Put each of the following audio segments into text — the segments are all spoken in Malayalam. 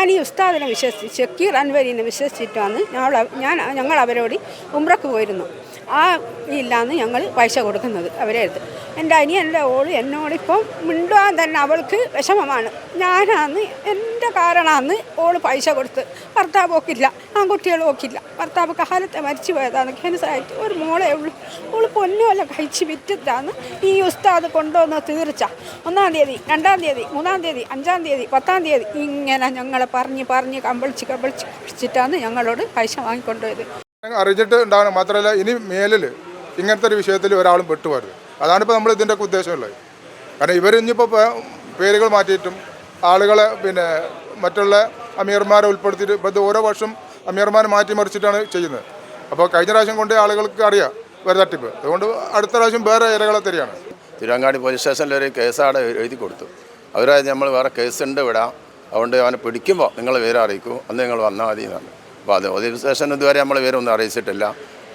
ഞാൻ ഈ ഉസ്താദിനെ വിശ്വസിച്ച് ഷക്കീർ അൻവരീനെ വിശ്വസിച്ചിട്ടാണ് ഞങ്ങൾ ഞാൻ ഞങ്ങൾ അവരോട് ഉമ്രക്ക് പോയിരുന്നു. ആ ഇല്ലാന്ന് ഞങ്ങൾ പൈസ കൊടുക്കുന്നത് അവരെ അടുത്ത്. എന്റെ അനിയന്റെ ഓൾ എന്നോടിപ്പം മിണ്ടുവാൻ തന്നെ അവൾക്ക് വിഷമമാണ്. ഞാനാന്ന് എന്റെ കാരണമാണ് ഓൾ പൈസ കൊടുത്ത് ഭർത്താവ് ഓക്കില്ല ആൺകുട്ടികൾ ഓക്കില്ല ഭർത്താവ് കാലത്തെ മരിച്ചു പോയതാണ് ക്യാൻസറായിട്ട് ഒരു മോളെ ഉള്ളൂ. ഓൾ പൊന്നുമല്ല കഴിച്ച് വിറ്റിട്ടാന്ന് ഈ ഉസ്താദ് കൊണ്ടുവന്ന് തീർച്ച. ഒന്നാം തീയതി രണ്ടാം തീയതി മൂന്നാം തീയതി അഞ്ചാം തീയതി പത്താം തീയതി ഇങ്ങനെ ഞങ്ങളെ പറഞ്ഞ് പറഞ്ഞ് കമ്പളിച്ച് കമ്പളിച്ച് പിടിച്ചിട്ടാണ് ഞങ്ങളോട് പൈസ വാങ്ങിക്കൊണ്ടുപോയത്. അറിയിച്ചിട്ട് ഉണ്ടാകണം. മാത്രമല്ല ഇനി മേലിൽ ഇങ്ങനത്തെ ഒരു വിഷയത്തിൽ ഒരാളും പെട്ടുപോരുത് അതാണ് ഇപ്പോൾ നമ്മൾ ഇതിന്റെ ഒക്കെ ഉദ്ദേശമുള്ളത്. കാരണം ഇവർ ഇനിയിപ്പോൾ പേരുകൾ മാറ്റിയിട്ടും ആളുകളെ പിന്നെ മറ്റുള്ള അമീർമാരെ ഉൾപ്പെടുത്തിയിട്ട് ഇപ്പോൾ ഓരോ വർഷം അമീർമാരെ മാറ്റി മറിച്ചിട്ടാണ് ചെയ്യുന്നത്. അപ്പോൾ കഴിഞ്ഞ പ്രാവശ്യം കൊണ്ട് ആളുകൾക്ക് അറിയാം വേറെ തട്ടിപ്പ്. അതുകൊണ്ട് അടുത്ത പ്രാവശ്യം വേറെ ഇരകളെ തരികയാണ്. തിരുവങ്ങാടി പോലീസ് സ്റ്റേഷനിൽ ഒരു കേസ് അവിടെ എഴുതി കൊടുത്തു. അവരായത് നമ്മൾ വേറെ കേസുണ്ട് വിടാം. അതുകൊണ്ട് അവനെ പിടിക്കുമ്പോൾ നിങ്ങൾ വിവരം അറിയിക്കൂ. അന്ന് നിങ്ങൾ വന്നാൽ മതി എന്നാണ് അപ്പോൾ അത് പോലീസ് സ്റ്റേഷൻ ഇതുവരെ നമ്മൾ വിവരമൊന്നും അറിയിച്ചിട്ടില്ല.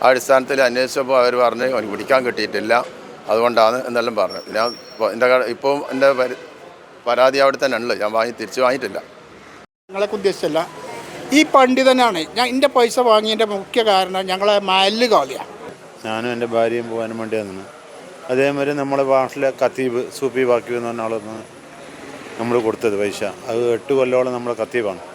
ആ അടിസ്ഥാനത്തിൽ അന്വേഷിച്ചപ്പോൾ അവർ പറഞ്ഞ് അവന് പിടിക്കാൻ കിട്ടിയിട്ടില്ല. അതുകൊണ്ടാണ് എന്നെല്ലാം പറഞ്ഞു ഞാൻ എന്റെ ഇപ്പോൾ എന്റെ പരി- പരാതി അവിടെ തന്നെ ഉള്ളത് ഞാൻ വാങ്ങി തിരിച്ചു വാങ്ങിയിട്ടില്ല. ഞങ്ങളൊക്കെ ഉദ്ദേശിച്ചല്ല. ഈ പണ്ഡിതനാണ്. ഞാൻ എന്റെ പൈസ വാങ്ങിയതിന്റെ മുഖ്യ കാരണം ഞങ്ങളെ മല്ല് കാളിയാണ് ഞാനും എന്റെ ഭാര്യയും പോകാനും വേണ്ടി വന്നു. അതേമാതിരി നമ്മുടെ ഭാഷയിലെ കത്തീബ് സൂപ്പി ബാക്കി എന്ന് പറഞ്ഞ ആളൊന്ന് നമ്മൾ കൊടുത്തത് പൈസ. അത് എട്ട് കൊല്ലോളം നമ്മുടെ കത്തീബാണ്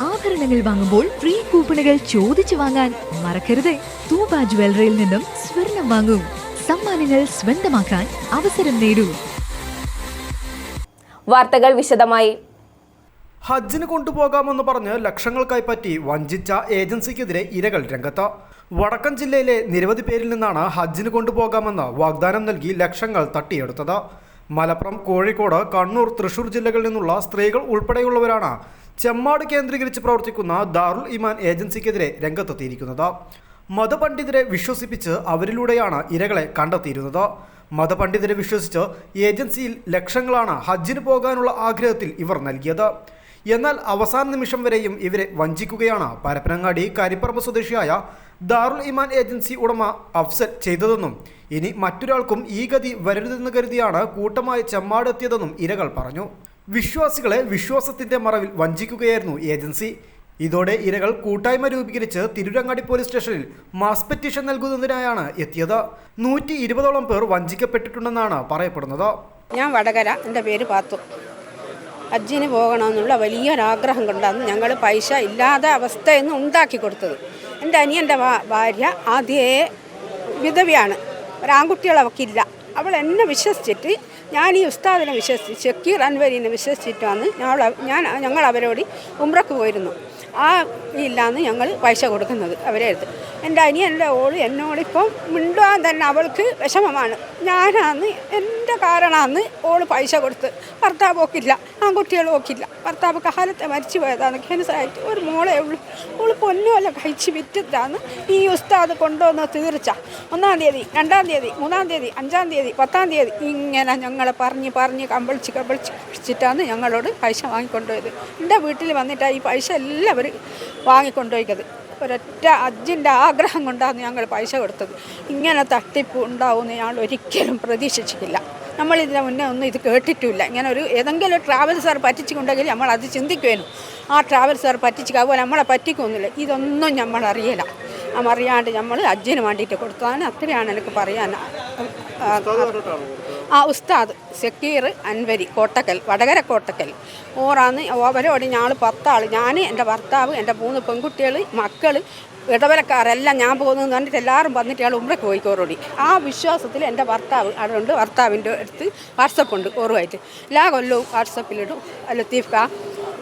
ആഭരണങ്ങൾ വാങ്ങുമ്പോൾ ഫ്രീ കൂപ്പണുകൾ ചോദിച്ചു വാങ്ങാൻ മറക്കരുത്. തൂബ ജ്വല്ലറിയിൽ നിന്നും സ്വർണം വാങ്ങൂ. സമ്മാനങ്ങൾ സ്വന്തമാക്കാൻ അവസരം നേടൂ. വാർത്തകൾ വിശദമായി. ഹജ്ജിന് കൊണ്ടുപോകാമെന്ന് പറഞ്ഞ് ലക്ഷങ്ങൾക്കായി പറ്റി വഞ്ചിച്ച ഏജൻസിക്കെതിരെ ഇരകൾ രംഗത്ത്. വടക്കൻ ജില്ലയിലെ നിരവധി പേരിൽ നിന്നാണ് ഹജ്ജിന് കൊണ്ടുപോകാമെന്ന് വാഗ്ദാനം നൽകി ലക്ഷങ്ങൾ തട്ടിയെടുത്തത്. മലപ്പുറം കോഴിക്കോട് കണ്ണൂർ തൃശൂർ ജില്ലകളിൽ നിന്നുള്ള സ്ത്രീകൾ ഉൾപ്പെടെയുള്ളവരാണ് ചെമ്മാട് കേന്ദ്രീകരിച്ച് പ്രവർത്തിക്കുന്ന ദാറുൽ ഇമാൻ ഏജൻസിക്കെതിരെ രംഗത്തെത്തിയിരിക്കുന്നത്. മതപണ്ഡിതരെ വിശ്വസിപ്പിച്ച് അവരിലൂടെയാണ് ഇരകളെ കണ്ടെത്തിയിരുന്നത്. മതപണ്ഡിതരെ വിശ്വസിച്ച് ഏജൻസിയിൽ ലക്ഷങ്ങളാണ് ഹജ്ജിന് പോകാനുള്ള ആഗ്രഹത്തിൽ ഇവർ നൽകിയത്. എന്നാൽ അവസാന നിമിഷം വരെയും ഇവരെ വഞ്ചിക്കുകയാണ്. പരപ്പനങ്ങാടി കരിപ്പറമ്പ് സ്വദേശിയായ ദാറുൽ ഇമാൻ ഏജൻസി ഉടമ അഫ്സൽ ചെയ്തതെന്നും ഇനി മറ്റൊരാൾക്കും ഈ ഗതി വരരുതെന്ന് കരുതിയാണ് കൂട്ടമായി ചെമ്മാടെത്തിയതെന്നും ഇരകൾ പറഞ്ഞു. വിശ്വാസികളെ വിശ്വാസത്തിന്റെ മറവിൽ വഞ്ചിക്കുകയായിരുന്നു ഏജൻസി. ഇതോടെ ഇരകൾ കൂട്ടായ്മ രൂപീകരിച്ച് തിരുരങ്ങാടി പോലീസ് സ്റ്റേഷനിൽ മാസ് പെറ്റീഷൻ നൽകുന്നതിനായാണ് എത്തിയത്. നൂറ്റി ഇരുപതോളം പേർ വഞ്ചിക്കപ്പെട്ടിട്ടുണ്ടെന്നാണ് പറയപ്പെടുന്നത്. ഞാൻ വടകര എന്റെ പേര് പാത്തു. ഹജ്ജിന് പോകണമെന്നുള്ള വലിയൊരാഗ്രഹം കൊണ്ടാണ് ഞങ്ങൾ പൈസ ഇല്ലാതെ അവസ്ഥയെന്ന് ഉണ്ടാക്കി കൊടുത്തത്. എന്റെ അനിയന്റെ ഭാര്യ ആദ്യേ വിധവയാണ്. ഒരാൺകുട്ടികൾ അവൾക്കില്ല അവൾ എന്നെ വിശ്വസിച്ചിട്ട് ഞാൻ ഈ ഉസ്താദിനെ വിശ്വസിച്ച് ഷക്കീർ അൻവരീനെ വിശ്വസിച്ചിട്ടാണ് ഞങ്ങൾ ഞാൻ ഞങ്ങൾ അവരോട് ഉമ്രക്ക് പോയിരുന്നു. ആ ഇല്ലാന്ന് ഞങ്ങൾ പൈസ കൊടുക്കുന്നത് അവരെ അടുത്ത്. എന്റെ അനിയന്റെ ഓൾ എന്നോടിപ്പം മിണ്ടുവാൻ തന്നെ അവൾക്ക് വിഷമമാണ്. ഞാനാന്ന് എന്റെ കാരണമാണ് ഓൾ പൈസ കൊടുത്ത് ഭർത്താവ് ഓക്കില്ല ആൺകുട്ടികൾ ഓക്കില്ല ഭർത്താവ് കാലത്തെ മരിച്ചു പോയതാണ് ക്യാൻസറായിട്ട് ഒരു മോളെ ഉള്ളൂ. ഓൾ പൊന്നുമല്ല കഴിച്ച് വിറ്റിട്ടാണ് ഈ ഉസ്താദ് കൊണ്ടുവന്ന് തീർച്ച. ഒന്നാം തീയതി രണ്ടാം തീയതി മൂന്നാം തീയതി അഞ്ചാം തീയതി പത്താം തീയതി ഇങ്ങനെ ഞങ്ങളെ പറഞ്ഞ് പറഞ്ഞ് കമ്പളിച്ച് കമ്പളിച്ച് പിടിച്ചിട്ടാണ് ഞങ്ങളോട് പൈസ വാങ്ങിക്കൊണ്ടുപോയത്. എന്റെ വീട്ടിൽ വന്നിട്ടാണ് ഈ പൈസ എല്ലാവരും വാങ്ങിക്കൊണ്ടുപോയിക്കത് ഒരൊറ്റ അജിന്റെ ആഗ്രഹം കൊണ്ടാണ് ഞങ്ങൾ പൈസ കൊടുത്തത്. ഇങ്ങനെ തട്ടിപ്പ് ഉണ്ടാവുമെന്ന് ഞങ്ങൾ ഒരിക്കലും പ്രതീക്ഷിച്ചിട്ടില്ല. നമ്മളിതിനെ മുന്നേ ഒന്നും ഇത് കേട്ടിട്ടില്ല ഇങ്ങനെ ഒരു ഏതെങ്കിലും ട്രാവൽ സാർ പറ്റിച്ചുണ്ടെങ്കിൽ നമ്മൾ അത് ചിന്തിക്കുവേനും. ആ ട്രാവൽ സാർ പറ്റിച്ച് അതുപോലെ നമ്മളെ പറ്റിക്കൊന്നുമില്ല. ഇതൊന്നും നമ്മൾ അറിയില്ല. നമ്മൾ അറിയാണ്ട് നമ്മൾ അജ്ജിന് വേണ്ടിയിട്ട് കൊടുത്തതാണ്. അത്രയാണ് എനിക്ക് പറയാൻ ആ, ഉസ്താദ് സക്കീർ അൻവരി കോട്ടക്കൽ വടകര കോട്ടക്കൽ. ഓറാന്ന് അവരോട് ഞങ്ങൾ പത്താൾ ഞാൻ എന്റെ ഭർത്താവ് എന്റെ മൂന്ന് പെൺകുട്ടികൾ മക്കൾ ഇടവലക്കാരെല്ലാം ഞാൻ പോകുന്നതെന്ന് പറഞ്ഞിട്ട് എല്ലാവരും വന്നിട്ട് ഇയാൾ ഉമ്രക്ക് പോയിക്കോറോടി ആ വിശ്വാസത്തിൽ എന്റെ ഭർത്താവ് അതുകൊണ്ട് ഭർത്താവിന്റെ അടുത്ത് വാട്സപ്പ് ഉണ്ട് ഓറുമായിട്ട്. എല്ലാ കൊല്ലവും വാട്സപ്പിലിടും. ലത്തീഫ് കാ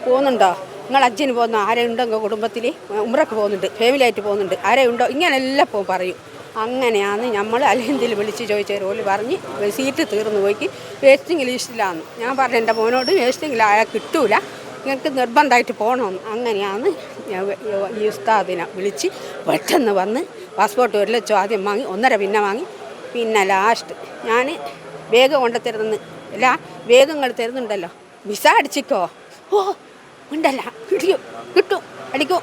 പോകുന്നുണ്ടോ? നിങ്ങൾ അച്ഛന് പോകുന്ന ആരെയുണ്ടോ കുടുംബത്തിൽ ഉമ്രക്ക് പോകുന്നുണ്ട് ഫാമിലിയായിട്ട് പോകുന്നുണ്ട്. ആരെയുണ്ടോ? ഇങ്ങനെ എല്ലാം പോകും പറയും. അങ്ങനെയാണ് നമ്മൾ അല്ലെങ്കിൽ വിളിച്ച് ചോദിച്ച ഓൽ പറഞ്ഞ് സീറ്റ് തീർന്നു പോയിക്ക്. വേസ്റ്റിംഗ് ലിസ്റ്റിലാന്ന് ഞാൻ പറഞ്ഞു എന്റെ മോനോട് വേസ്റ്റിംഗിൽ അയാൾ കിട്ടൂല. നിങ്ങൾക്ക് നിർബന്ധമായിട്ട് പോകണമെന്ന് അങ്ങനെയാന്ന് ഈ ഉസ്താദിനെ വിളിച്ച് പെട്ടെന്ന് വന്ന് പാസ്പോർട്ട് ഒരു ലക്ഷം ആദ്യം വാങ്ങി ഒന്നര പിന്നെ വാങ്ങി. പിന്നെ ലാസ്റ്റ് ഞാൻ വേഗം കൊണ്ട് അല്ല വേഗങ്ങൾ തരുന്നുണ്ടല്ലോ. വിസ അടിച്ചിക്കോ. ഓ ഉണ്ടല്ല. കിട്ടിയോ കിട്ടും. അടിക്കോ.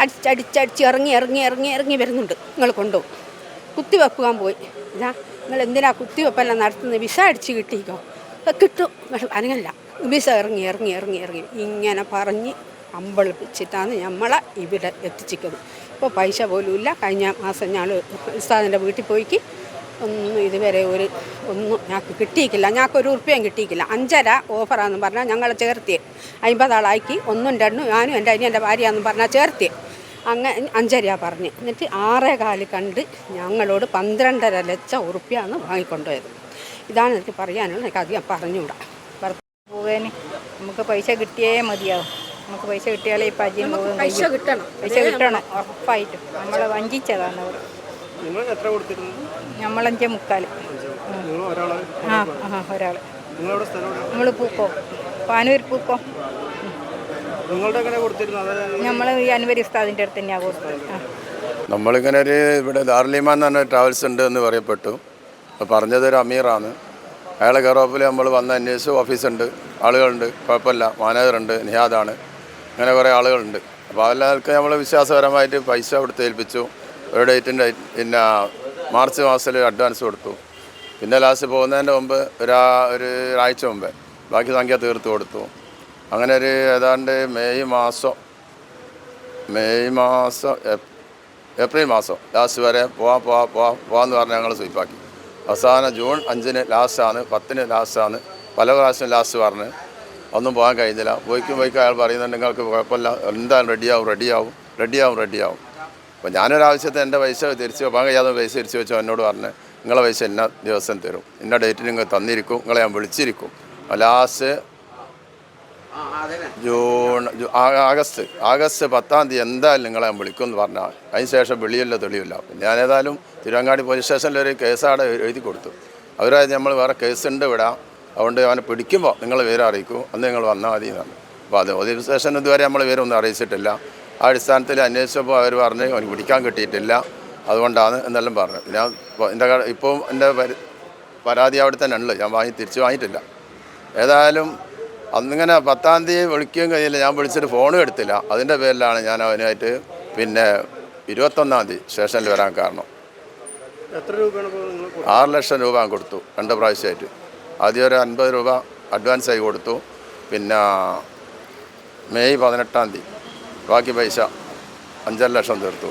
അടിച്ചടിച്ചടിച്ച് ഇറങ്ങി ഇറങ്ങി ഇറങ്ങി ഇറങ്ങി വരുന്നുണ്ട്. നിങ്ങൾ കൊണ്ടുപോകും. കുത്തിവെക്കാൻ പോയി. ഇതാ നിങ്ങൾ എന്തിനാ കുത്തിവെപ്പെല്ലാം നടത്തുന്നത്? വിസ അടിച്ച് കിട്ടിക്കോ. "ആ, കിട്ടും. പക്ഷെ അനങ്ങല്ല വിസ ഇറങ്ങി ഇറങ്ങി ഇറങ്ങി ഇറങ്ങി. ഇങ്ങനെ പറഞ്ഞ് അമ്പളിപ്പിച്ചിട്ടാണ് നമ്മളെ ഇവിടെ എത്തിച്ചിരിക്കുന്നത്. ഇപ്പോൾ പൈസ പോലും ഇല്ല. കഴിഞ്ഞ മാസം ഞാൻ ഉസ്താദിന്റെ വീട്ടിൽ പോയിക്ക്. ഒന്നും ഇതുവരെ ഒരു ഒന്നും ഞങ്ങൾക്ക് കിട്ടിയിക്കില്ല. ഞങ്ങൾക്ക് ഒരു ഉറുപ്പ്യം കിട്ടിയിക്കില്ല. അഞ്ചര ഓഫറാണെന്ന് പറഞ്ഞാൽ ഞങ്ങൾ ചേർത്തി അമ്പതാളാക്കി ഒന്നും രണ്ടും ഞാനും എന്റെ അനിയന്റെ ഭാര്യയാണെന്ന് പറഞ്ഞാൽ ചേർത്തിയെ. അങ്ങ് അഞ്ചരയാ പറഞ്ഞ്. എന്നിട്ട് ആറേ കാൽ കണ്ട് ഞങ്ങളോട് പന്ത്രണ്ടര ലക്ഷം ഉറുപ്പ്യാന്ന് വാങ്ങിക്കൊണ്ടുപോയത്. ഇതാണ് എനിക്ക് പറയാനുള്ളത്. എനിക്ക് അധികം പറഞ്ഞുകൂടാ. പോകാന് പോവേന്. നമുക്ക് പൈസ കിട്ടിയേ മതിയാവും. നമുക്ക് പൈസ കിട്ടിയാലേ ഇപ്പം അജിയും നമുക്ക് പോകും പൈസ കിട്ടണം. പൈസ കിട്ടണം. ഉറപ്പായിട്ടും. നമ്മളെ വഞ്ചിച്ചതാണ് അവർ നിങ്ങൾ എത്ര കൊടുത്തിരുന്നു നമ്മളഞ്ചേ മുക്കാൽ നിങ്ങൾ ഒരാളെ? ആ ആ ഒരാൾ? നമ്മൾ പൂക്കോ. പാനൂർ പൂക്കോ നിങ്ങളുടെ എങ്ങനെ കൊടുത്തിരുന്നു അതായത് നമ്മൾ ഈ അനുവരി ഉസ്താദിന്റെ അടുത്ത് തന്നെയാണ് കൊടുത്തത്. ആ. നമ്മളിങ്ങനെ ഒരു ഇവിടെ ദാർലിമാൻ എന്ന് പറഞ്ഞ ട്രാവൽസ് ഉണ്ട് എന്ന് പറയപ്പെട്ടു. അപ്പോൾ പറഞ്ഞത് ഒരു അമീറാണ്. അയാളെ കയറോപ്പിൽ നമ്മൾ വന്ന് അന്വേഷിച്ചു ഓഫീസുണ്ട് ആളുകളുണ്ട് കുഴപ്പമില്ല. മാനേജറുണ്ട് നിഹാദാണ്. അങ്ങനെ കുറേ ആളുകളുണ്ട്. അപ്പോൾ അതെല്ലാവർക്കും നമ്മൾ വിശ്വാസപരമായിട്ട് പൈസ കൊടുത്ത് ഏൽപ്പിച്ചു. ഒരു ഡേറ്റിന്റെ പിന്നെ മാർച്ച് മാസത്തിൽ അഡ്വാൻസ് കൊടുത്തു. പിന്നെ ലാസ്റ്റ് പോകുന്നതിന്റെ മുമ്പ് ഒരാ ഒരു ഒരാഴ്ച മുമ്പേ ബാക്കി സംഖ്യ തീർത്ത് കൊടുത്തു. അങ്ങനെ ഒരു ഏതാണ്ട് മെയ് മാസം മെയ് മാസം ഏപ്രിൽ മാസം ലാസ്റ്റ് വരെ പോവാം പോവാ പോവാ പോവാന്ന് പറഞ്ഞ് ഞങ്ങൾ സ്വീപ്പാക്കി അവസാനം ജൂൺ അഞ്ചിന് ലാസ്റ്റാണ് പത്തിന് ലാസ്റ്റാണ് പല പ്രാവശ്യം ലാസ്റ്റ് പറഞ്ഞ്. ഒന്നും പോകാൻ കഴിഞ്ഞില്ല. പോയിക്കും പോയിക്കും അയാൾ പറയുന്നുണ്ട് നിങ്ങൾക്ക് കുഴപ്പമില്ല. എന്തായാലും റെഡിയാവും റെഡിയാവും റെഡിയാവും റെഡിയാവും അപ്പോൾ ഞാനൊരാവശ്യത്തെ എന്റെ പൈസ തിരിച്ച് പോകാൻ കഴിയാതെ പൈസ തിരിച്ച് വെച്ചോ എന്നോട് പറഞ്ഞ് നിങ്ങളെ പൈസ എന്നാ ദിവസം തരും. ഇന്ന ഡേറ്റിന് നിങ്ങൾ തന്നിരിക്കും. നിങ്ങളെ ഞാൻ വിളിച്ചിരിക്കും. ലാസ്റ്റ് ജൂൺ ആഗസ്റ്റ് ആഗസ്റ്റ് പത്താം തീയതി എന്തായാലും നിങ്ങളെ വിളിക്കും എന്ന് പറഞ്ഞാൽ അതിന് ശേഷം വിളിയില്ല തെളിയില്ല. പിന്നെ ഞാൻ ഏതായാലും തിരുവങ്ങാടി പോലീസ് സ്റ്റേഷനിൽ ഒരു കേസാടെ എഴുതി കൊടുത്തു. അവരായത് നമ്മൾ വേറെ കേസുണ്ട് ഇവിടെ. അതുകൊണ്ട് അവനെ പിടിക്കുമ്പോൾ നിങ്ങൾ വിവരം അറിയിക്കും. അന്ന് നിങ്ങൾ വന്നാൽ മതി എന്നാണ് അപ്പോൾ അത് പോലീസ് സ്റ്റേഷൻ ഇതുവരെ നമ്മൾ വിവരമൊന്നും അറിയിച്ചിട്ടില്ല. ആ അടിസ്ഥാനത്തിൽ അന്വേഷിച്ചപ്പോൾ അവർ പറഞ്ഞ് അവന് പിടിക്കാൻ കിട്ടിയിട്ടില്ല. അതുകൊണ്ടാണ് എന്നെല്ലാം പറഞ്ഞു ഞാൻ എന്റെ ഇപ്പോൾ എന്റെ പരാതി അവിടെ തന്നെ ഉള്ളു ഞാൻ വാങ്ങി തിരിച്ച് വാങ്ങിയിട്ടില്ല. ഏതായാലും അന്നിങ്ങനെ പത്താം തീയതി വിളിക്കുകയും കഴിഞ്ഞില്ല ഞാൻ വിളിച്ചിട്ട് ഫോണും എടുത്തില്ല. അതിന്റെ പേരിലാണ് ഞാൻ അവനുമായിട്ട് പിന്നെ ഇരുപത്തൊന്നാം തീയതി സ്റ്റേഷനിൽ വരാൻ കാരണം? ആറ് ലക്ഷം രൂപ കൊടുത്തു രണ്ട് പ്രാവശ്യമായിട്ട്. ആദ്യം ഒരു അൻപത് രൂപ അഡ്വാൻസ് ആയി കൊടുത്തു. പിന്നെ മെയ് പതിനെട്ടാം തീയതി ബാക്കി പൈസ അഞ്ചര ലക്ഷം തീർത്തു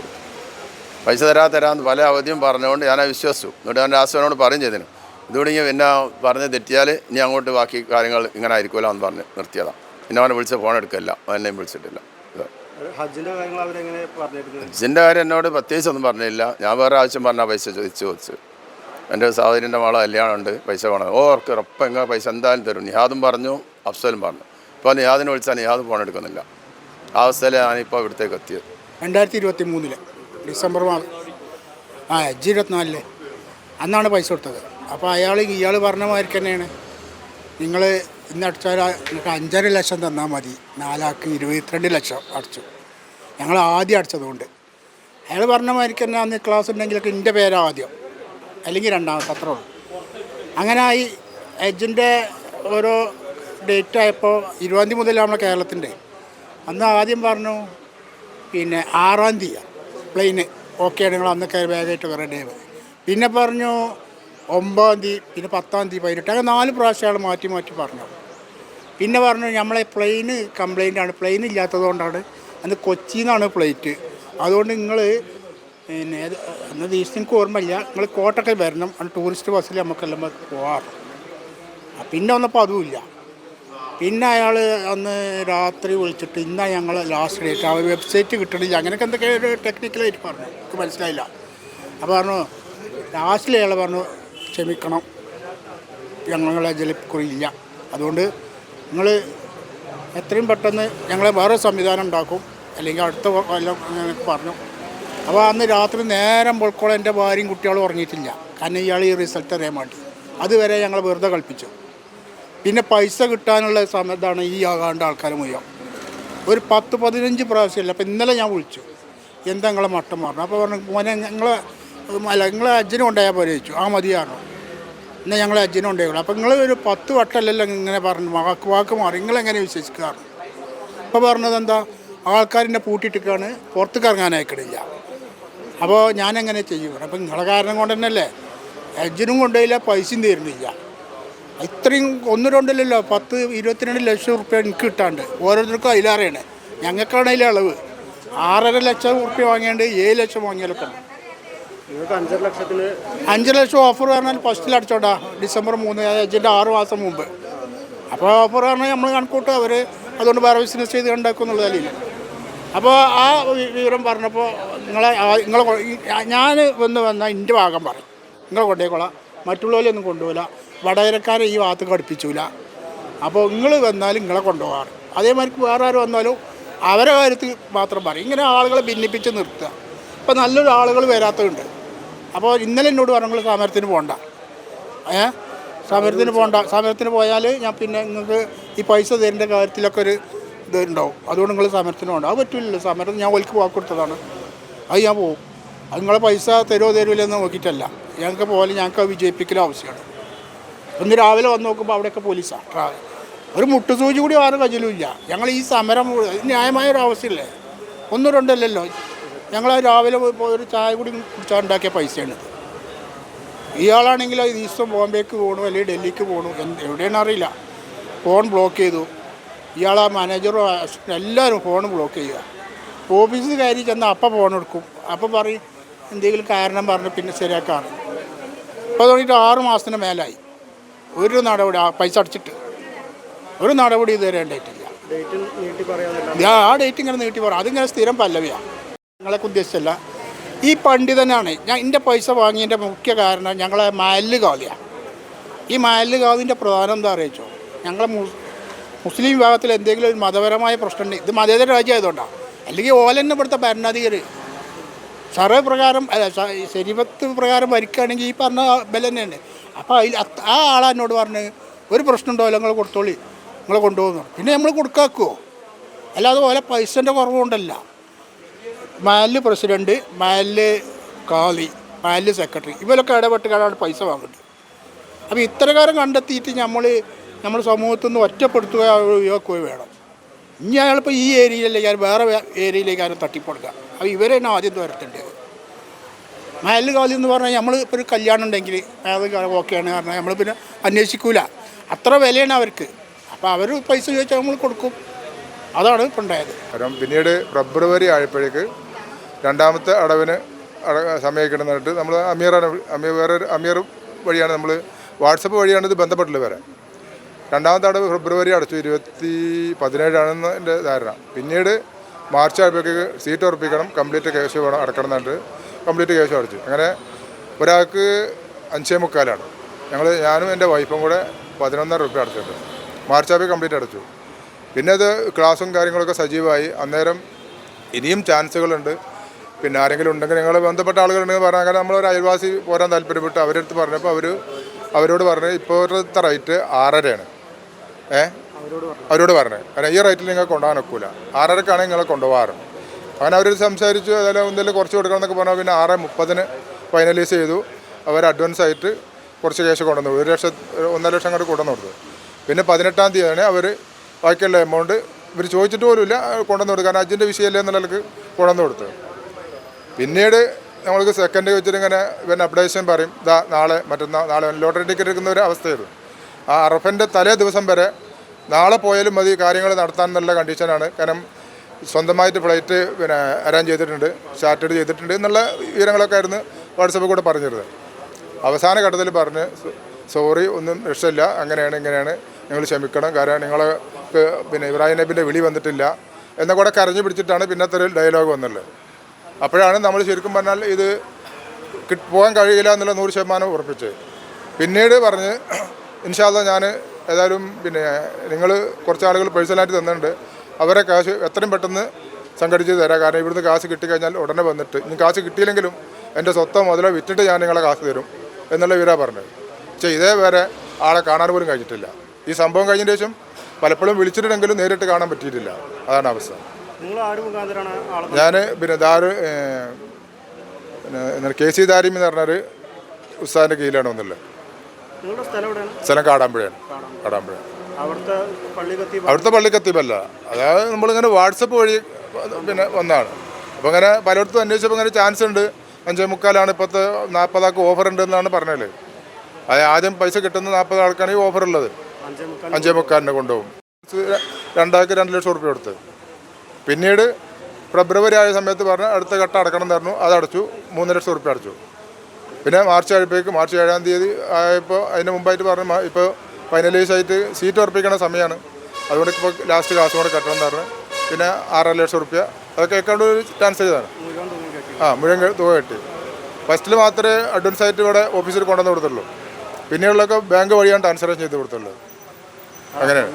പൈസ തരാ തരാമെന്ന് പല അവധിയും പറഞ്ഞുകൊണ്ട് ഞാൻ വിശ്വസിച്ചു. എന്നിട്ട് ഞാൻ രാസവനോട് പറയും ചെയ്തിന്. ഇതുകൂടി പിന്നെ പറഞ്ഞ് തെറ്റിയാൽ ഇനി അങ്ങോട്ട് ബാക്കി കാര്യങ്ങൾ ഇങ്ങനെ ആയിരിക്കുമല്ലോ എന്ന് പറഞ്ഞ് നിർത്തിയതാണ് പിന്നെ അവനെ വിളിച്ച് ഫോൺ എടുക്കില്ല എന്നെയും വിളിച്ചിട്ടില്ല. ഹജ്ജിന്റെ കാര്യം എന്നോട് പ്രത്യേകിച്ച് ഒന്നും പറഞ്ഞില്ല. ഞാൻ വേറെ ആവശ്യം പറഞ്ഞാൽ പൈസ ചോദിച്ചു ചോദിച്ചു. എന്റെ സഹോദരിന്റെ മോളെ കല്യാണമുണ്ട്. പൈസ വേണം. ഓ ഓർക്ക് ഉറപ്പ് എങ്ങനെ പൈസ എന്തായാലും തരും. നിഹാദും പറഞ്ഞു അഫ്സലും പറഞ്ഞു. ഇപ്പോൾ നിഹാദിനെ വിളിച്ചാൽ നിഹാദ് ഫോൺ എടുക്കുന്നില്ല. ആ അവസ്ഥയിൽ ഞാനിപ്പോൾ ഇവിടത്തേക്ക് എത്തിയത്. രണ്ടായിരത്തി ഇരുപത്തി മൂന്നിൽ ഡിസംബർ മാസം ആ ഹജ്ജ് ഇരുപത്തിനാലിൽ അന്നാണ് പൈസ കൊടുത്തത്. അപ്പോൾ അയാൾ ഇയാൾ പറഞ്ഞ മാതിരി തന്നെയാണ്. നിങ്ങൾ ഇന്ന് അടിച്ചാൽ നിങ്ങൾക്ക് അഞ്ചര ലക്ഷം തന്നാൽ മതി. നാലാക്ക് ഇരുപത്തിരണ്ട് ലക്ഷം അടച്ചു. ഞങ്ങൾ ആദ്യം അടച്ചതുകൊണ്ട്. അയാൾ പറഞ്ഞ മാതിരി തന്നെ അന്ന് ക്ലാസ് ഉണ്ടെങ്കിലൊക്കെ എന്റെ പേരാ ആദ്യം. അല്ലെങ്കിൽ രണ്ടാമത്തെ അത്രേ ഉള്ളൂ. അങ്ങനെ ഈ എജിന്റെ ഓരോ ഡേറ്റ് ആയപ്പോൾ ഇരുപതാം തീയതി മുതൽ നമ്മളെ കേരളത്തിന്റെ. അന്ന് ആദ്യം പറഞ്ഞു പിന്നെ ആറാം തീയതി പ്ലെയിന്. ഓക്കെ നിങ്ങൾ അന്നൊക്കെ ബാഗായിട്ട് വരേണ്ടത് പിന്നെ പറഞ്ഞു ഒമ്പതാം തീയതി പിന്നെ പത്താം തീയതി പതിനെട്ട് അങ്ങനെ നാല് പ്രാവശ്യം മാറ്റി മാറ്റി പറഞ്ഞു. പിന്നെ പറഞ്ഞു നമ്മളെ പ്ലെയിന് കംപ്ലൈന്റ് ആണ്. പ്ലെയിൻ ഇല്ലാത്തതുകൊണ്ടാണ് അന്ന് കൊച്ചിയിൽ നിന്നാണ് ഫ്ലൈറ്റ് അതുകൊണ്ട് നിങ്ങൾ പിന്നെ അന്ന് ദിവസം എനിക്ക് ഓർമ്മയില്ല. നിങ്ങൾ കോട്ടക്കൽ വരണം. അന്ന് ടൂറിസ്റ്റ് ബസ്സിൽ നമുക്കെല്ലാം പോകാറ് പിന്നെ വന്നപ്പോൾ അതുമില്ല പിന്നെ അയാൾ അന്ന് രാത്രി വിളിച്ചിട്ട് ഇന്നാ ഞങ്ങൾ ലാസ്റ്റ് ഡേറ്റ് ആ വെബ്സൈറ്റ് കിട്ടണില്ല. അങ്ങനെയൊക്കെ എന്തൊക്കെ ഒരു ടെക്നിക്കലായിട്ട് പറഞ്ഞു. എനിക്ക് മനസ്സിലായില്ല. അപ്പോൾ പറഞ്ഞു ലാസ്റ്റിൽ അയാൾ പറഞ്ഞു ക്ഷമിക്കണം. ഞങ്ങളെ ജലക്കുറിയില്ല അതുകൊണ്ട് നിങ്ങൾ എത്രയും പെട്ടെന്ന് ഞങ്ങളെ വേറെ സംവിധാനം ഉണ്ടാക്കും. അല്ലെങ്കിൽ അടുത്ത കൊല്ലം അങ്ങനെ പറഞ്ഞു. അപ്പോൾ അന്ന് രാത്രി നേരം പോൾക്കോളം എന്റെ ഭാര്യയും കുട്ടികളും ഉറങ്ങിയിട്ടില്ല. കാരണം ഇയാൾ ഈ റിസൾട്ട് അറിയാൻ വേണ്ടി. അതുവരെ ഞങ്ങൾ വെറുതെ കൽപ്പിച്ചു പിന്നെ പൈസ കിട്ടാനുള്ള സമയത്താണ് ഈ ആകാണ്ട ആൾക്കാർ മുഴുവൻ. ഒരു പത്ത് പതിനഞ്ച് പ്രാവശ്യമല്ല. അപ്പോൾ ഇന്നലെ ഞാൻ വിളിച്ചു. എന്താ നിങ്ങളെ മട്ടം പറഞ്ഞു അപ്പോൾ പറഞ്ഞു മോനെ നിങ്ങളെ അല്ല നിങ്ങളെ അജ്ജനും ഉണ്ടായാൽ പോലെ ചോദിച്ചു. ആ മതിയാണോ എന്നാൽ ഞങ്ങളെ അജ്ജനും ഉണ്ടായുള്ളൂ അപ്പം നിങ്ങൾ ഒരു പത്ത് വട്ടമല്ലല്ലോ ഇങ്ങനെ പറഞ്ഞു. വാക്ക് വാക്ക് മാറി. നിങ്ങളെങ്ങനെ വിശ്വസിക്കാറ്? അപ്പോൾ പറഞ്ഞത് എന്താ? ആൾക്കാരിനെ പൂട്ടിയിട്ടാണ് പുറത്തേക്ക് കറങ്ങാനായിക്കിടില്ല അപ്പോൾ ഞാനെങ്ങനെ ചെയ്യും? അപ്പം നിങ്ങളെ കാരണം കൊണ്ട് തന്നെയല്ലേ. അജ്ജനും കൊണ്ടുപോയില്ല പൈസയും തീരുന്നില്ല. ഇത്രയും ഒന്ന് രണ്ടല്ലല്ലോ. പത്ത് ഇരുപത്തിരണ്ട് ലക്ഷം റുപ്യ എനിക്ക് കിട്ടാണ്ട്. ഓരോരുത്തർക്കും അതിലേറെയാണ്. ഞങ്ങൾക്കാണ് അതിലെ അളവ്. ആറര ലക്ഷം റുപ്യ വാങ്ങിയാണ്ട് ഏഴ് ലക്ഷം വാങ്ങിയാലൊക്കെ അഞ്ച് ലക്ഷം ഓഫർ പറഞ്ഞാൽ ഫസ്റ്റിൽ അടിച്ചോണ്ടാ ഡിസംബർ മൂന്ന് ഏജന്റ് ആറ് മാസം മുമ്പ്. അപ്പോൾ ഓഫർ പറഞ്ഞാൽ നമ്മൾ കണക്കൂട്ട് അവർ അതുകൊണ്ട് വേറെ ബിസിനസ് ചെയ്ത് ഉണ്ടാക്കും എന്നുള്ളതല്ല അപ്പോൾ ആ വിവരം പറഞ്ഞപ്പോൾ നിങ്ങളെ നിങ്ങൾ നിങ്ങളെ ഞാൻ വന്ന് വന്നാൽ എന്റെ ഭാഗം പറയും. നിങ്ങളെ കൊണ്ടേക്കോളാം. മറ്റുള്ളവരെയൊന്നും കൊണ്ടുപോകില്ല. വടകരക്കാരെ ഈ ഭാഗത്ത് കടുപ്പിച്ചില്ല അപ്പോൾ നിങ്ങൾ വന്നാലും നിങ്ങളെ കൊണ്ടുപോകാറ്. അതേമാതിരി വേറെ ആര് വന്നാലും അവരെ കാര്യത്തിൽ മാത്രം പറയും. ഇങ്ങനെ ആളുകളെ ഭിന്നിപ്പിച്ച് നിർത്തുക. ഇപ്പോൾ നല്ലൊരു ആളുകൾ വരാത്തതുണ്ട്. അപ്പോൾ ഇന്നലെ എന്നോട് പറഞ്ഞു സമരത്തിന് പോകണ്ട ഏ? സമരത്തിന് പോകണ്ട സമരത്തിന് പോയാൽ ഞാൻ പിന്നെ നിങ്ങൾക്ക് ഈ പൈസ തരേണ്ട കാര്യത്തിലൊക്കെ ഒരു ഇത് ഉണ്ടാവും. അതുകൊണ്ട് നിങ്ങൾ സമരത്തിന് പോകണ്ട അത് പറ്റില്ലല്ലോ സമരം ഞാൻ ഒലിക്ക് വാക്ക് കൊടുത്തതാണ്. അത് ഞാൻ പോകും അത് നിങ്ങളെ പൈസ തരുമോ തരുമില്ലെന്ന് നോക്കിയിട്ടല്ല. ഞങ്ങൾക്ക് പോലെ ഞങ്ങൾക്ക് അത് വിജയിപ്പിക്കൽ ആവശ്യമാണ്. ഇന്ന് രാവിലെ വന്ന് നോക്കുമ്പോൾ അവിടെയൊക്കെ പോലീസാണ് ട്രാവൽ ഒരു മുട്ടുസൂചി കൂടി ആരും കയ്യിലും ഇല്ല ഞങ്ങൾ ഈ സമരം ന്യായമായ ഒരു അവസ്ഥയല്ലേ? ഒന്നും രണ്ടല്ലല്ലോ. ഞങ്ങൾ രാവിലെ ഒരു ചായ കൂടി കുടിച്ചാൽ ഉണ്ടാക്കിയ പൈസയാണ്. ഇയാളാണെങ്കിൽ ഈ ദിവസം ബോംബേക്ക് പോകണു അല്ലെങ്കിൽ ഡൽഹിക്ക് പോകണു എന്ത് എവിടെയാണ് അറിയില്ല. ഫോൺ ബ്ലോക്ക് ചെയ്തു. ഇയാൾ ആ മാനേജറും എല്ലാവരും ഫോൺ ബ്ലോക്ക് ചെയ്യുക. ഓഫീസിൽ കയറി ചെന്നാൽ അപ്പം ഫോൺ എടുക്കും. അപ്പം പറയും എന്തെങ്കിലും കാരണം പറഞ്ഞ് പിന്നെ ശരിയാക്കാണ് ഇപ്പോൾ തുടങ്ങിയിട്ട് ആറ് മാസത്തിന് മേലായി. ഒരു നടപടി ആ പൈസ അടച്ചിട്ട്. ഒരു നടപടി ഇതുവരെ ഉണ്ടായിട്ടില്ല. ആ ഡേറ്റ് ഇങ്ങനെ നീട്ടി പറയാം അതിങ്ങനെ സ്ഥിരം പല്ലവിയാണ് ഞങ്ങളൊക്കെ ഉദ്ദേശിച്ചല്ല. ഈ പണ്ഡിതനാണ്. ഞാൻ എന്റെ പൈസ വാങ്ങിയതിന്റെ മുഖ്യ കാരണം ഞങ്ങളെ മയൽ കാളിയാണ് ഈ മയൽ കാതിന്റെ പ്രധാനം എന്താ അറിയിച്ചോ ഞങ്ങളെ മുസ്ലിം വിഭാഗത്തിൽ എന്തെങ്കിലും ഒരു മതപരമായ പ്രശ്നമുണ്ട്. ഇത് മതേതര രാജ്യമായതുകൊണ്ടാണ് അല്ലെങ്കിൽ ഓലെന്നെ ഇവിടുത്തെ ഭരണാധികാരി. സർവേ പ്രകാരം അല്ല ശരീരത്ത് പ്രകാരം ഭരിക്കുകയാണെങ്കിൽ ഈ പറഞ്ഞ ബലം തന്നെയാണ് അപ്പോൾ അതിൽ ആ ആളാ എന്നോട് പറഞ്ഞ് ഒരു പ്രശ്നമുണ്ടോ? ഉണ്ടാവില്ല നിങ്ങൾ കൊടുത്തോളി. നിങ്ങൾ കൊണ്ടുപോകുന്നു. പിന്നെ നമ്മൾ കൊടുക്കാക്കുമോ അല്ലാതെ ഓലെ പൈസന്റെ കുറവുകൊണ്ടല്ല. മാലിൽ പ്രസിഡന്റ് മാലിൽ കാളി മാലിൽ സെക്രട്ടറി. ഇവരൊക്കെ ഇടപെട്ട് കാണാൻ പൈസ വാങ്ങുന്നത്. അപ്പോൾ ഇത്തരക്കാരം കണ്ടെത്തിയിട്ട് നമ്മൾ നമ്മൾ സമൂഹത്തിൽ നിന്ന് ഒറ്റപ്പെടുത്തുക ഒഴിവാക്കുകയോ വേണം. ഇനി അയാളിപ്പോൾ ഈ ഏരിയയിലേക്ക് ഞാൻ വേറെ ഏരിയയിലേക്ക് ആരും തട്ടിപ്പെടുക്കുക. അപ്പോൾ ഇവരെ തന്നെ ആദ്യം വരത്തേണ്ടത് മയൽ കാലി എന്ന് പറഞ്ഞാൽ നമ്മൾ ഇപ്പോൾ ഒരു കല്യാണം ഉണ്ടെങ്കിൽ അത് ഓക്കെയാണ് പറഞ്ഞാൽ നമ്മൾ പിന്നെ അന്വേഷിക്കൂല. അത്ര വിലയാണ് അവർക്ക്. അപ്പോൾ അവർ പൈസ ചോദിച്ചാൽ നമ്മൾ കൊടുക്കും. അതാണ് ഇപ്പോൾ ഉണ്ടായത്. കാരണം പിന്നീട് ഫെബ്രുവരി ആയപ്പോഴേക്ക് രണ്ടാമത്തെ അടവിന് അട സമയക്കിടുന്നിട്ട് നമ്മൾ അമീറാണ് അമീർ വേറെ അമീർ വഴിയാണ് നമ്മൾ വാട്സപ്പ് വഴിയാണ് ഇത് ബന്ധപ്പെട്ടിട്ടുള്ള വരെ രണ്ടാമത്തെ അടവ് ഫെബ്രുവരി അടച്ചു ഇരുപത്തി പതിനേഴാണെന്ന് എന്റെ ധാരണ. പിന്നീട് മാർച്ച് ആയപ്പോഴേക്ക് സീറ്റ് ഉറപ്പിക്കണം കംപ്ലീറ്റ് കേസ് വേണം അടക്കണം എന്നിട്ട് കംപ്ലീറ്റ് കേസ് അടച്ചു. അങ്ങനെ ഒരാൾക്ക് അഞ്ചേ മുക്കാലാണ്. ഞങ്ങൾ ഞാനും എന്റെ വൈഫും കൂടെ പതിനൊന്നര റുപ്യ അടച്ചിട്ടുണ്ട് മാർച്ച് ആയപ്പോൾ കംപ്ലീറ്റ് അടച്ചു. പിന്നെ അത് ക്ലാസും കാര്യങ്ങളൊക്കെ സജീവമായി. അന്നേരം ഇനിയും ചാൻസുകളുണ്ട്. പിന്നെ ആരെങ്കിലും ഉണ്ടെങ്കിൽ നിങ്ങൾ ബന്ധപ്പെട്ട ആളുകളുണ്ടെങ്കിൽ പറഞ്ഞാൽ കാരണം നമ്മളൊരു അയൽവാസി പോരാൻ താല്പര്യപ്പെട്ട് അവരെടുത്ത് പറഞ്ഞപ്പോൾ അവർ അവരോട് പറഞ്ഞ് ഇപ്പോഴത്തെ റേറ്റ് ആറരയാണ്. ഏ? അവരോട് പറഞ്ഞത് കാരണം ഈ റേറ്റിൽ നിങ്ങൾ കൊണ്ടുപോകാൻ ഒക്കില്ല ആറരക്കാണെങ്കിൽ നിങ്ങളെ കൊണ്ടുപോകാറ് അങ്ങനെ അവർ സംസാരിച്ചു അതായത് എന്തെങ്കിലും കുറച്ച് കൊടുക്കണം എന്നൊക്കെ പറഞ്ഞാൽ പിന്നെ ആറ് മുപ്പതിന് ഫൈനലൈസ് ചെയ്തു. അവർ അഡ്വാൻസ് ആയിട്ട് കുറച്ച് ക്യാഷ് കൊണ്ടുവന്നു. ഒരു ലക്ഷം ഒന്നര ലക്ഷം കൂടെ കൊണ്ടുവന്നു കൊടുത്തു. പിന്നെ പതിനെട്ടാം തീയതിയാണ് അവർ ബാക്കിയുള്ള എമൗണ്ട് ഇവർ ചോദിച്ചിട്ട് പോലുമില്ല കൊണ്ടുവന്നു കൊടുത്തു. കാരണം അജിന്റെ വിഷയമല്ലേ എന്നുള്ള കൊണ്ടുവന്നു കൊടുത്തു. പിന്നീട് നമ്മൾക്ക് സെക്കൻഡ് വെച്ചിട്ട് ഇങ്ങനെ അപ്ഡേഷൻ പറയും ഇതാ നാളെ മറ്റന്നാൾ നാളെ ലോട്ടറി ടിക്കറ്റ് എടുക്കുന്ന ഒരു അവസ്ഥയായിരുന്നു. ആ അറഫന്റെ തലേ ദിവസം വരെ നാളെ പോയാലും മതി കാര്യങ്ങൾ നടത്താൻ എന്നുള്ള കണ്ടീഷനാണ് കാരണം സ്വന്തമായിട്ട് ഫ്ലൈറ്റ് പിന്നെ അറേഞ്ച് ചെയ്തിട്ടുണ്ട് ചാർട്ടേഡ് ചെയ്തിട്ടുണ്ട് എന്നുള്ള വിവരങ്ങളൊക്കെ ആയിരുന്നു വാട്സപ്പിൽ കൂടെ പറഞ്ഞിരുന്നത്. അവസാന ഘട്ടത്തിൽ പറഞ്ഞ് സോറി ഒന്നും രക്ഷയില്ല അങ്ങനെയാണ് ഇങ്ങനെയാണ് നിങ്ങൾ ക്ഷമിക്കണം കാരണം നിങ്ങൾക്ക് പിന്നെ ഇബ്രാഹിം നബിന്റെ വിളി വന്നിട്ടില്ല എന്ന കൂടെ കരഞ്ഞു പിടിച്ചിട്ടാണ് പിന്നത്തെ ഒരു ഡയലോഗ് വന്നുള്ളത് അപ്പോഴാണ് നമ്മൾ ശരിക്കും പറഞ്ഞാൽ ഇത് പോകാൻ കഴിയില്ല എന്നുള്ള നൂറ് ശതമാനം ഉറപ്പിച്ചത്. പിന്നീട് പറഞ്ഞ് ഇൻഷാല്ല ഞാൻ ഏതായാലും പിന്നെ നിങ്ങൾ കുറച്ച് ആളുകൾ പേഴ്സണലായിട്ട് തന്നിട്ടുണ്ട്. അവരെ കാശ് എത്രയും പെട്ടെന്ന് സംഘടിച്ച് തരാം. കാരണം ഇവിടുന്ന് കാശ് കിട്ടിക്കഴിഞ്ഞാൽ ഉടനെ വന്നിട്ട് ഇനി കാശ് കിട്ടിയില്ലെങ്കിലും എന്റെ സ്വത്തം മുതലോ വിറ്റിട്ട് ഞാൻ നിങ്ങളെ കാശ് തരും എന്നുള്ള വിവരമാണ് പറഞ്ഞത്. പക്ഷേ ഇതേ വരെ ആളെ കാണാൻ പോലും കഴിഞ്ഞിട്ടില്ല. ഈ സംഭവം കഴിഞ്ഞതിന് ശേഷം പലപ്പോഴും വിളിച്ചിട്ടുണ്ടെങ്കിലും നേരിട്ട് കാണാൻ പറ്റിയിട്ടില്ല. അതാണ് അവസ്ഥ. ഞാൻ പിന്നെ ദാര് പിന്നെ കെ സി ദാരിം എന്ന് പറഞ്ഞൊരു ഉസ്താദിന്റെ കീഴിലാണ് നിങ്ങളുടെ സ്ഥലം കാടാമ്പുഴയാണ്. കാടാമ്പുഴ. അവിടുത്തെ പള്ളി കത്തി അവിടുത്തെ പള്ളിക്കത്തിപ്പല്ല അതായത് നമ്മളിങ്ങനെ വാട്സപ്പ് വഴി പിന്നെ വന്നാണ്. അപ്പോൾ ഇങ്ങനെ പലയിടത്തും അന്വേഷിച്ചപ്പോൾ ഇങ്ങനെ ചാൻസ് ഉണ്ട്. അഞ്ചേ മുക്കാലാണ് ഇപ്പോഴത്തെ നാൽപ്പതാൾക്ക് ഓഫർ ഉണ്ട് എന്നാണ് പറഞ്ഞത്. അത് ആദ്യം പൈസ കിട്ടുന്ന നാൽപ്പത് ആൾക്കാണ് ഈ ഓഫർ ഉള്ളത്. അഞ്ചേ മുക്കാലിനെ അഞ്ചേ മുക്കാലിന് കൊണ്ടുപോകും. രണ്ടാൾക്ക് രണ്ട് ലക്ഷം റുപ്യ കൊടുത്ത്. പിന്നീട് ഫെബ്രുവരി ആയ സമയത്ത് പറഞ്ഞ് അടുത്ത ഘട്ടം അടക്കണം പറഞ്ഞു. അത് അടച്ചു. മൂന്ന് ലക്ഷം റുപ്യ അടച്ചു. പിന്നെ മാർച്ച് ആയപ്പോഴേക്ക് മാർച്ച് ഏഴാം തീയതി ആയപ്പോൾ അതിന് മുമ്പായിട്ട് പറഞ്ഞു ഇപ്പോൾ ഫൈനലൈസ് ആയിട്ട് സീറ്റ് ഉറപ്പിക്കണ സമയമാണ്. അതുകൊണ്ട് ഇപ്പോൾ ലാസ്റ്റ് കാശ് കൂടെ കെട്ടണം പറഞ്ഞു. പിന്നെ ആറര ലക്ഷം റുപ്യ അതൊക്കെ അക്കൗണ്ട് ട്രാൻസ്ഫർ ചെയ്താണ് ആ മുഴുവൻ തുക കെട്ടി. ഫസ്റ്റിൽ മാത്രമേ അഡ്വാൻസ് ആയിട്ട് ഇവിടെ ഓഫീസിൽ കൊണ്ടുവന്ന് കൊടുത്തുള്ളൂ. പിന്നെയുള്ളൊക്കെ ബാങ്ക് വഴിയാണ് ട്രാൻസ്ഫർ ചെയ്ത് കൊടുത്തുള്ളൂ അങ്ങനെയാണ്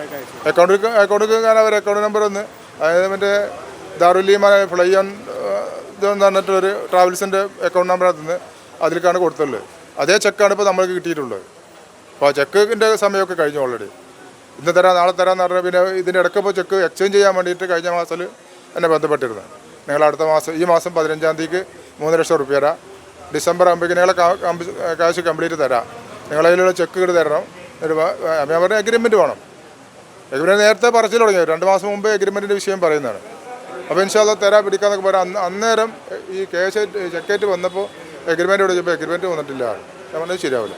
അക്കൗണ്ടിൽ അക്കൗണ്ടിൽ അവർ അക്കൗണ്ട് നമ്പർ ഒന്ന്. അതായത് മറ്റേ ദാറുല്ലീമാ ഫ്ലൈ ഓൺ ഇതെന്ന് പറഞ്ഞിട്ടൊരു ട്രാവൽസിന്റെ അക്കൗണ്ട് നമ്പർ അതിന് അതിലേക്കാണ് കൊടുത്തുള്ളത് അതേ ചെക്കാണ് ഇപ്പോൾ നമ്മൾക്ക് കിട്ടിയിട്ടുള്ളത്. അപ്പോൾ ആ ചെക്കിന്റെ സമയമൊക്കെ കഴിഞ്ഞു ഓൾറെഡി ഇന്ന് തരാം നാളെ തരാമെന്ന് പറഞ്ഞാൽ പിന്നെ ഇതിന്റെ ഇടയ്ക്ക് ഇപ്പോൾ ചെക്ക് എക്സ്ചേഞ്ച് ചെയ്യാൻ വേണ്ടിയിട്ട് കഴിഞ്ഞ മാസത്തിൽ എന്നെ ബന്ധപ്പെട്ടിരുന്നു. നിങ്ങൾ അടുത്ത മാസം ഈ മാസം പതിനഞ്ചാം തീയതിക്ക് മൂന്ന് ലക്ഷം റുപ്യ തരാം. ഡിസംബർ ആകുമ്പോൾ നിങ്ങളെ കാശ് കംപ്ലീറ്റ് തരാം. നിങ്ങളതിലുള്ള ചെക്ക് ഇട്ട് തരണം. ഒരു ഞാൻ പറഞ്ഞ അഗ്രിമെന്റ് വേണം. എഗ്രിമെന്റ് നേരത്തെ പറച്ചിൽ തുടങ്ങി. രണ്ട് മാസം മുമ്പ് എഗ്രിമെന്റിന്റെ വിഷയം പറയുന്നതാണ്. അപ്പോൾ ഇൻഷാല്ല തരാ പിടിക്കാന്നൊക്കെ പറയാം. അന്ന് അന്നേരം ഈ കേസ് ചെക്കേറ്റ് വന്നപ്പോൾ എഗ്രിമെന്റ് ചോദിച്ചപ്പോൾ എഗ്രിമെന്റ് വന്നിട്ടില്ല. ഞാൻ പറഞ്ഞത് ശരിയാവില്ല.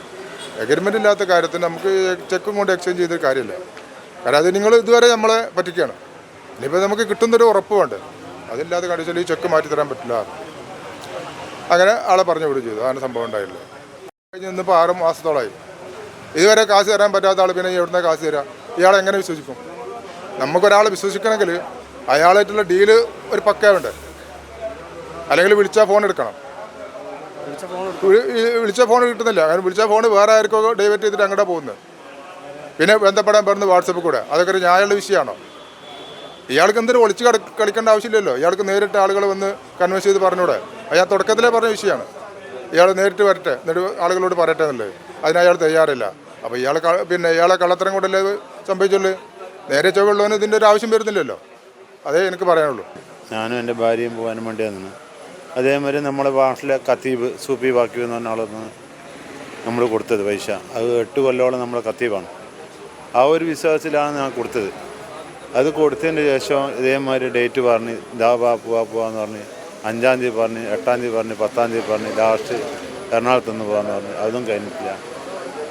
എഗ്രിമെന്റ് ഇല്ലാത്ത കാര്യത്തിൽ നമുക്ക് ചെക്കും കൊണ്ട് എക്സ്ചേഞ്ച് ചെയ്തൊരു കാര്യമില്ല. കാരണം അത് നിങ്ങൾ ഇതുവരെ നമ്മളെ പറ്റിക്കുകയാണ് ഇനിയിപ്പോൾ നമുക്ക് കിട്ടുന്നൊരു ഉറപ്പ് വേണ്ട? അതില്ലാത്ത കണ്ടീഷനിൽ ഈ ചെക്ക് മാറ്റി തരാൻ പറ്റില്ല. അങ്ങനെ ആളെ പറഞ്ഞു വിടുകയും ചെയ്തു. അങ്ങനെ സംഭവം ഉണ്ടായില്ല. കഴിഞ്ഞ് ഇന്നിപ്പോൾ ആറ് മാസത്തോളമായി ഇതുവരെ കാശ് തരാൻ പറ്റാത്ത ആൾ പിന്നെ എവിടുന്ന കാശ് തരാം? ഇയാളെ എങ്ങനെ വിശ്വസിക്കും? നമുക്കൊരാളെ വിശ്വസിക്കണമെങ്കിൽ അയാളായിട്ടുള്ള ഡീൽ ഒരു പക്ക അല്ലെങ്കിൽ വിളിച്ചാൽ ഫോൺ എടുക്കണം. വിളിച്ചാൽ ഫോൺ കിട്ടുന്നില്ല. കാരണം വിളിച്ച ഫോൺ വേറെ ആർക്കോ ഡൈവേറ്റ് ചെയ്തിട്ട് അങ്ങോട്ടാണ് പോകുന്നത്. പിന്നെ ബന്ധപ്പെടാൻ പറഞ്ഞ് വാട്സപ്പ് കൂടെ. അതൊക്കെ ഒരു ന്യായമുള്ള വിഷയമാണോ? ഇയാൾക്ക് എന്തൊരു ഒളിച്ച് കട കളിക്കേണ്ട ആവശ്യമില്ലല്ലോ. ഇയാൾക്ക് നേരിട്ട് ആളുകൾ വന്ന് കൺവിൻസ് ചെയ്ത് പറഞ്ഞൂടെ. അയാൾ തുടക്കത്തിലേ പറഞ്ഞ വിഷയമാണ്. ഇയാൾ നേരിട്ട് വരട്ടെ. എന്നിട്ട് ആളുകളോട് പറയട്ടെ എന്നുള്ളത്. അതിന് അയാൾ തയ്യാറില്ല. അപ്പോൾ ഇയാളെ പിന്നെ ഇയാളെ കള്ളത്തരം കൊണ്ടല്ലേ അത് സംഭവിച്ചുള്ളൂ? നേരെ ചൊവ്വുള്ളവന് ഇതിന്റെ ഒരു ആവശ്യം വരുന്നില്ലല്ലോ. അതേ എനിക്ക് പറയാനുള്ളൂ. ഞാനും എന്റെ ഭാര്യയും പോകാനും വേണ്ടി വന്നു. അതേമാതിരി നമ്മുടെ ഭാഷയിലെ കത്തീബ് സൂപ്പി ബാക്കി എന്ന് പറഞ്ഞ നമ്മൾ കൊടുത്തത് പൈസ. അത് എട്ട് കൊല്ലോളം നമ്മളെ കത്തീബാണ് ആ ഒരു വിശ്വാസത്തിലാണ് ഞാൻ കൊടുത്തത്. അത് കൊടുത്തതിന് ശേഷം ഇതേമാതിരി ഡേറ്റ് പറഞ്ഞ് ദാ വാ പോവാ പോവാന്ന് പറഞ്ഞ് അഞ്ചാം തീയതി പറഞ്ഞ് എട്ടാം തീയതി പറഞ്ഞ് പത്താം തീയതി പറഞ്ഞ് ലാസ്റ്റ് എറണാകുളത്ത് നിന്ന് പോകാമെന്ന് പറഞ്ഞ് അതും കഴിഞ്ഞിട്ടില്ല.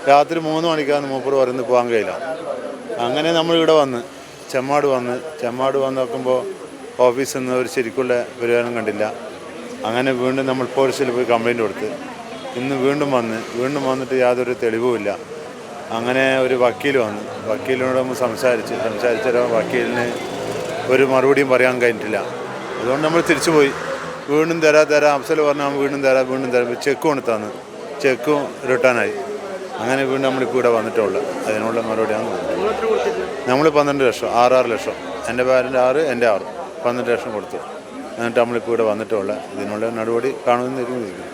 രാത്രി മൂന്ന് മണിക്കാണ് മൂപ്പർ പറയുന്നത് പോകാൻ കഴിയില്ല. അങ്ങനെ നമ്മൾ ഇവിടെ വന്ന് ചെമ്മാട് വന്ന് ചെമ്മാട് വന്ന് നോക്കുമ്പോൾ ഓഫീസിൽ നിന്ന് ഒരു ശരിക്കുള്ള പരിഹാരം കണ്ടില്ല. അങ്ങനെ വീണ്ടും നമ്മൾ പോലീസിൽ പോയി കംപ്ലയിന്റ് കൊടുത്ത്. ഇന്ന് വീണ്ടും വന്ന് വീണ്ടും വന്നിട്ട് യാതൊരു തെളിവുമില്ല അങ്ങനെ ഒരു വക്കീൽ വന്ന് വക്കീലിനോട് നമ്മൾ സംസാരിച്ച് സംസാരിച്ച വക്കീലിന് ഒരു മറുപടിയും പറയാൻ കഴിഞ്ഞിട്ടില്ല. അതുകൊണ്ട് നമ്മൾ തിരിച്ചു പോയി. വീണ്ടും തരാ തരാം അഫ്സൽ പറഞ്ഞാൽ വീണ്ടും തരാം വീണ്ടും തരാം ചെക്ക് കൊണ്ട് ചെക്കും റിട്ടേണായി അങ്ങനെ വീണ്ടും നമ്മളിപ്പോൾ ഇവിടെ വന്നിട്ടുള്ളത് അതിനുള്ള മറുപടിയാണ് നമ്മൾ പന്ത്രണ്ട് ലക്ഷം ആറാറ് ലക്ഷം. എന്റെ പാരന്റ് ആറ് എന്റെ ആറ്. പന്ത്രണ്ട് ലക്ഷം കൊടുത്തു. എന്നിട്ട് നമ്മളിപ്പോൾ ഇവിടെ വന്നിട്ടുള്ള ഇതിനുള്ള നടപടി കാണുമെന്ന് ഇരിക്കുന്നു